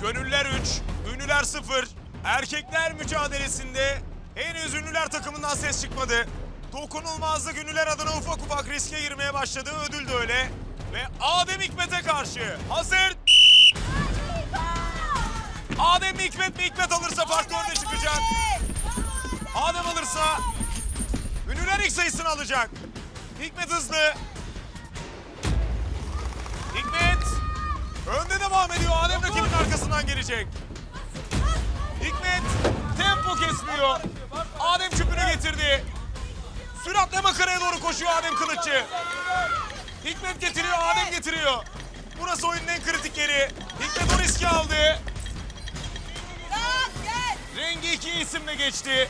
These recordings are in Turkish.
Gönüller 3, ünlüler 0. Erkekler mücadelesinde henüz ünlüler takımından ses çıkmadı. Dokunulmazlık ünlüler adına ufak ufak riske girmeye başladı. Ödül de öyle. Ve Adem Hikmet'e karşı hazır. Adem Hikmet mi? Hikmet alırsa fark dörde çıkacak. Adem alırsa ünlüler ilk sayısını alacak. Hikmet hızlı. Hikmet önde devam ediyor. Arkasından gelecek. Hikmet tempo kesmiyor. Adem çöpünü getirdi. Süratle makaraya doğru koşuyor Adem Kılıççı. Hikmet getiriyor, Adem getiriyor. Burası oyunun en kritik yeri. Hikmet o riski aldı. Rengi iki isimle geçti.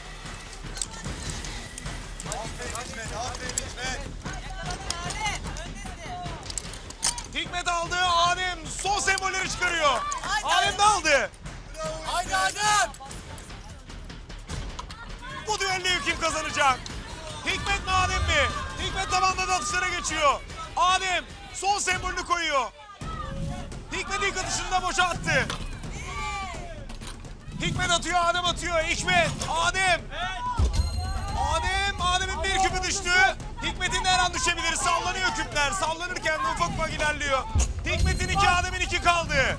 Hikmet aldı, Adem son sembolleri çıkarıyor. Adem de aldı. Haydi Adem! Bu düelloyu kim kazanacak? Hikmet mi Adem mi? Hikmet tavandan atışlara geçiyor. Adem son sembolünü koyuyor. Hikmet ilk atışını da boşa attı. Hikmet atıyor, Adem atıyor. Hikmet, Adem. Adem, Adem'in bir küpü düştü. Hikmet'in de her an düşebilir. Sallanıyor küpler. Sallanırken de ufak ufak ilerliyor. Hikmet'in iki, Adem'in iki kaldı.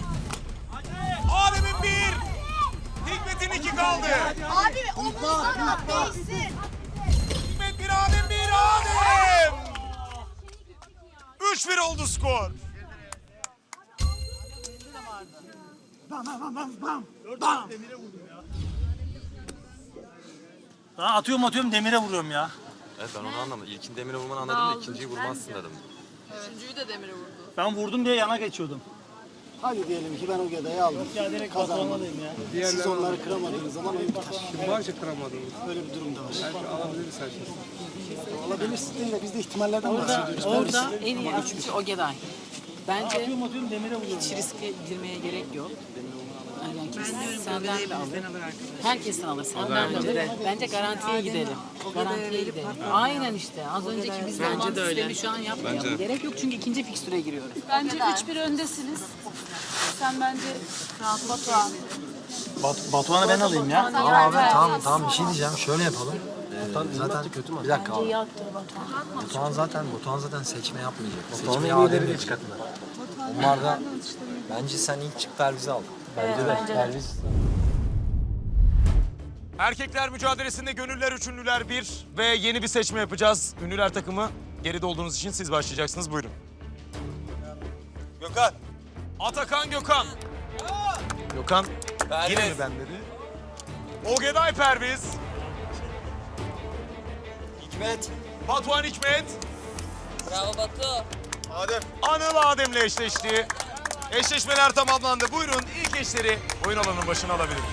Hikmet'in iki kaldı. Abi omuzdan at değişsin. Hikmet bir Adem bir Adem. 3-1 oldu skor. Daha atıyorum atıyorum demire vuruyorum ya. Evet ben onu anlamadım. İlkin demire vurmanı anladım da ikinciyi vurmazsın dedim. Üçüncüyü de demire vurdu. Ben vurdum diye yana geçiyordum. Hadi diyelim ki ben o gedayı aldım. Ya. Siz onları kıramadığınız zaman oyun biter. Bağcı kıramadınız. Böyle bir durum da var. Belki alabiliriz her şeyi. Olabilirsin değil de biz de ihtimallerden bahsediyoruz. Orada en iyi atışçı Ogeday. Bence Atıyorum atıyorum demire hiç riske girmeye gerek yok. Yani kimse senden de alır. Herkesten alır, senden de alır. Bence garantiye gidelim. Garantiye gidelim. Aynen işte. Az önceki bizden olan sistemi şu an yapmayalım. Gerek yok çünkü ikinci fikstüre giriyoruz. Bence 3-1 öndesiniz. Sen bence Batuhan. Bat Batuhan'ı ben alayım ya. Tamam abi Tamam tamam bir şey diyeceğim. Şöyle yapalım. Ee, zaten kötü mü? Bir dakika abi. Batuhan. Batuhan zaten Batuhan zaten seçme yapmayacak. Seçmeyi Adem'e çıkarttılar. Onlar da bence sen ilk çık Perviz'i al. Bence de. Perviz. Erkekler mücadelesinde gönüller üç, ünlüler bir ve yeni bir seçme yapacağız. Ünlüler takımı geride olduğunuz için siz başlayacaksınız. Buyurun. Gökhan. Atakan Gökhan. Gökhan. Yine mi ben dedi? Ogeday Perviz. Hikmet. Batuhan Hikmet. Bravo Batu. Anıl Adem'le eşleşti. Eşleşmeler tamamlandı. Buyurun ilk eşleri oyun alanının başına alabilirim.